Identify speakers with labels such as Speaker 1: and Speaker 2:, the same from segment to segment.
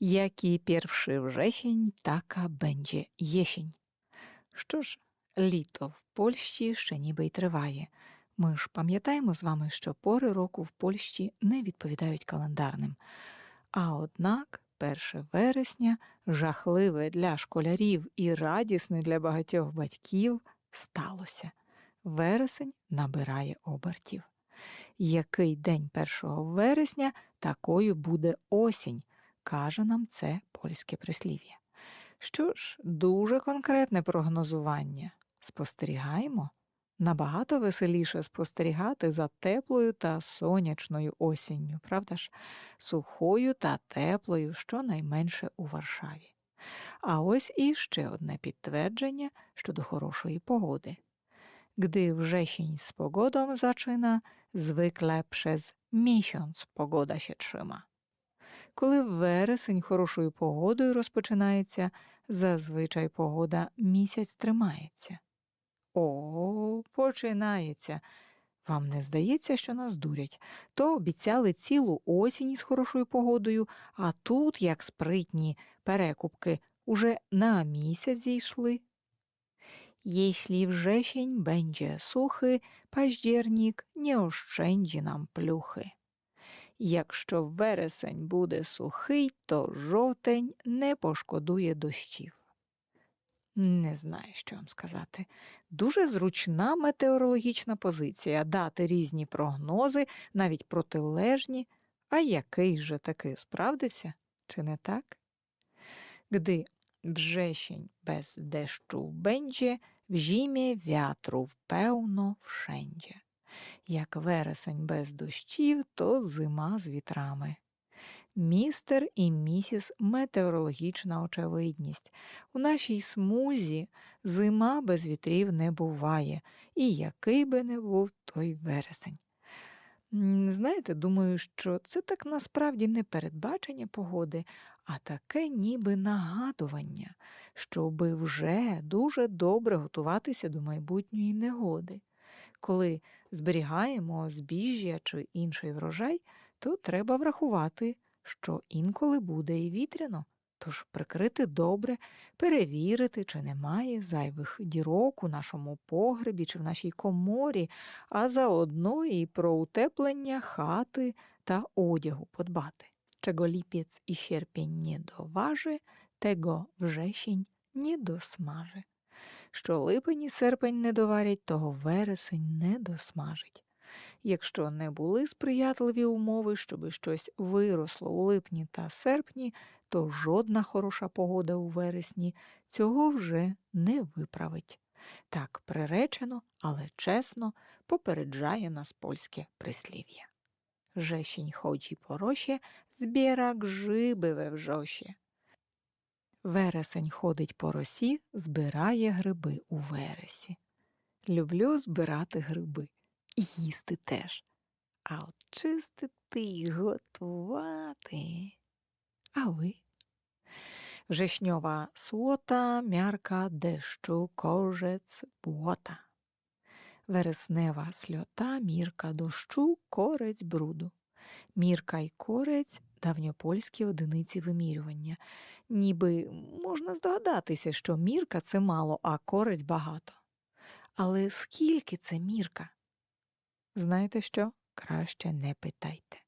Speaker 1: Jaki pierwszy wrzesień, taka będzie jesień. Що ж, літо в Польщі ще ніби й триває. Ми ж пам'ятаємо з вами, що пори року в Польщі не відповідають календарним. А однак 1 вересня жахливе для школярів і радісне для багатьох батьків сталося. Вересень набирає обертів. Який день 1 вересня, такою буде осінь, каже нам це польське прислів'я. Що ж, дуже конкретне прогнозування. Спостерігаємо. Набагато веселіше спостерігати за теплою та сонячною осінню, правда ж, сухою та теплою, щонайменше у Варшаві. А ось і ще одне підтвердження щодо хорошої погоди. Gdy wrzesień z pogodą zaczyna, zwykle przez miesiąc pogoda się trzyma. Коли вересень хорошою погодою розпочинається, зазвичай погода місяць тримається. О, починається. Вам не здається, що нас дурять? То обіцяли цілу осінь із хорошою погодою, а тут, як спритні перекупки, уже на місяць зійшли. Jeśli wrzesień będzie suchy, październik nie oszczędzi nam плюхи. Якщо вересень буде сухий, то жовтень не пошкодує дощів. Не знаю, що вам сказати. Дуже зручна метеорологічна позиція дати різні прогнози, навіть протилежні, а який же таки справдиться, чи не так? Wrzesień bez deszczu będzie, w zimie wiatrów pełno wszędzie. Як вересень без дощів, то зима з вітрами. Містер і місіс метеорологічна очевидність. У нашій смузі зима без вітрів не буває, і який би не був той вересень. Знаєте, думаю, що це так насправді не передбачення погоди, а таке ніби нагадування, щоби вже дуже добре готуватися до майбутньої негоди. Коли зберігаємо збіжжя чи інший врожай, то треба врахувати, що інколи буде і вітряно, тож прикрити добре, перевірити, чи немає зайвих дірок у нашому погребі чи в нашій коморі, а заодно і про утеплення хати та одягу подбати. Czego lipiec i sierpień nie doważy, tego wrzesień nie dosmaży. Що липень і серпень не доварять, того вересень не досмажить. Якщо не були сприятливі умови, щоби щось виросло у липні та серпні, то жодна хороша погода у вересні цього вже не виправить. Так приречено, але чесно попереджає нас польське прислів'я. Жещень po rosie, zbiera grzyby we wrzosie. Вересень ходить по росі, збирає гриби у вересі. Люблю збирати гриби і їсти теж. А от чистити й готувати. А ви? Wrześniowa słota, miarka deszczu, korzec, błota. Вереснева сльота, мірка дощу, корець бруду. Мірка й корець давньопольські одиниці вимірювання. Ніби можна здогадатися, що мірка це мало, а корець багато. Але скільки це мірка? Знаєте що? Краще не питайте.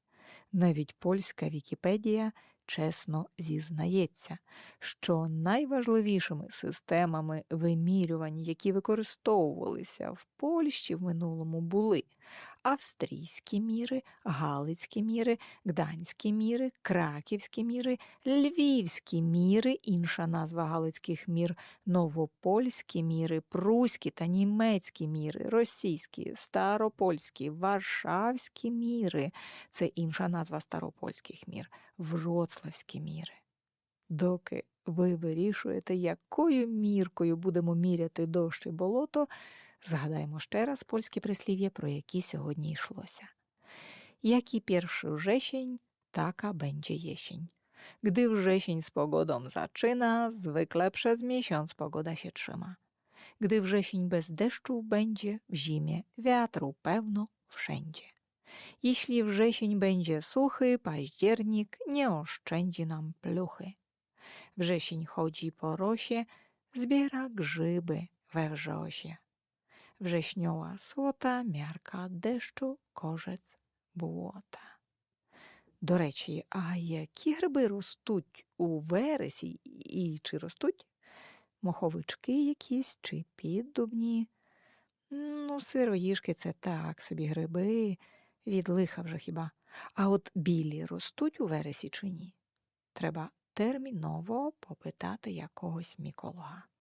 Speaker 1: Навіть польська Вікіпедія чесно зізнається, що найважливішими системами вимірювань, які використовувалися в Польщі в минулому, були австрійські міри, галицькі міри, гданські міри, краківські міри, львівські міри, інша назва галицьких мір, новопольські міри, пруські та німецькі міри, російські, старопольські, варшавські міри це інша назва старопольських мір, вроцлавські міри. Доки ви вирішуєте, якою міркою будемо міряти дощ і болото, згадаємо ще раз польське прислів'я, про які сьогодні йшлося. Jaki pierwszy wrzesień, taka będzie jesień. Gdy wrzesień z pogodą zaczyna, zwykle przez miesiąc pogoda się trzyma. Gdy wrzesień bez deszczu będzie, w zimie wiatru pewno wszędzie. Jeśli wrzesień będzie suchy, październik nie oszczędzi nam pluchy. Wrzesień chodzi po rosie, zbiera grzyby we wrzosie. Wrześniowa słota, miarka deszczu, korzec болота. До речі, а які гриби ростуть у вересі і чи ростуть? Моховички якісь чи піддубні? Ну, сироїжки це так собі гриби, від лиха вже хіба. А от білі ростуть у вересі чи ні? Треба терміново попитати якогось міколога.